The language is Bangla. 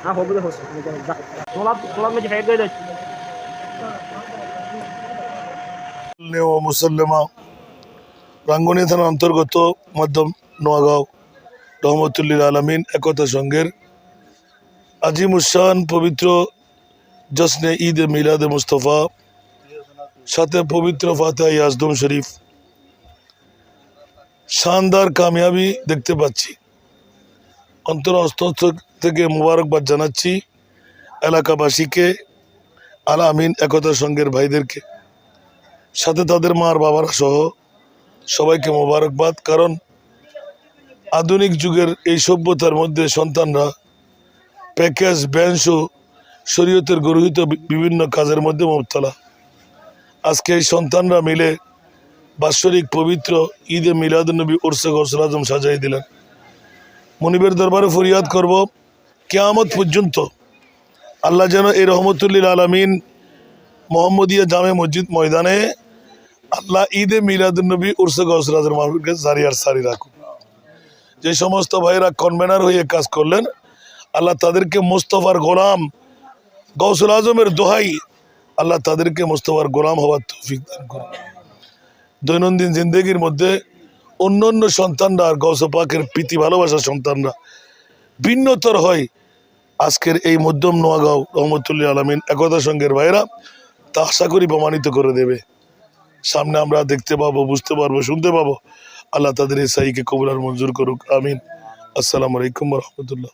हाँ हो गया हो थोड़ा थोड़ा मुझे है गए ও মুসল্লেমা রাঙ্গুনি থানার অন্তর্গত মধ্যম নোয়াগাঁও রহমতুল্লিল আলমিন একতা সংঘের আজিমুসান পবিত্র জশ্নে ঈদ এ মিলাদে মুস্তফা সাথে পবিত্র ফাতে ইয়াজদুম শরীফ শানদার কামিয়াবি দেখতে পাচ্ছি অন্তরস্থ থেকে মোবারকবাদ জানাচ্ছি এলাকাবাসীকে, আল আমিন একতা সংঘের ভাইদেরকে, সাথে তাদের মার বাবারা সহ সবাইকে মোবারকবাদ। কারণ আধুনিক যুগের এই সভ্যতার মধ্যে সন্তানরা প্যাকেজ, ব্যাংশ, শরীয়তের গরহিত বিভিন্ন কাজের মধ্যে মুবতলা। আজকে এই সন্তানরা মিলে বাৎসরিক পবিত্র ঈদে মিলাদুলনবী ওরসে গসল আজম সাজাই দিলেন। মনিবের দরবারে ফরিয়াদ করব। কেয়ামত পর্যন্ত আল্লাহ যেন এই রহমতুল্লিল আলমিন মোহাম্মদিয়া জামে মসজিদ ময়দানে আল্লাহ ঈদে মিলাদুলনবী উর্সে গসরাজের মাহবুবকে সারি আর সারি রাখুন যে সমস্ত ভাইরা কনভেনার হয়ে কাজ করলেন, আল্লাহ তাদেরকে মোস্তফার গোলাম গৌসুল আজমের দোহাই আল্লাহ তাদেরকে মোস্তফার গোলাম হওয়ার তৌফিক দান করুন। দৈনন্দিন জিন্দগির মধ্যে অন্য অন্য সন্তানরা আর গৌস পাকের প্রীতি, ভালোবাসার সন্তানরা ভিন্নতর হয় আজকের এই মধ্যম নোয়াগাঁও রহমতুল্লাহ আলমিন একতা সংঘের ভাইরা তা আশা করি প্রমাণিত করে দেবে। সামনে আমরা দেখতে পাবো, বুঝতে পারব, শুনতে পাবো। আল্লাহ তাদের এই সাইকে কবুলার মঞ্জুর করুক। আমিন। আসসালামু আলাইকুম রহমতুল্লাহ।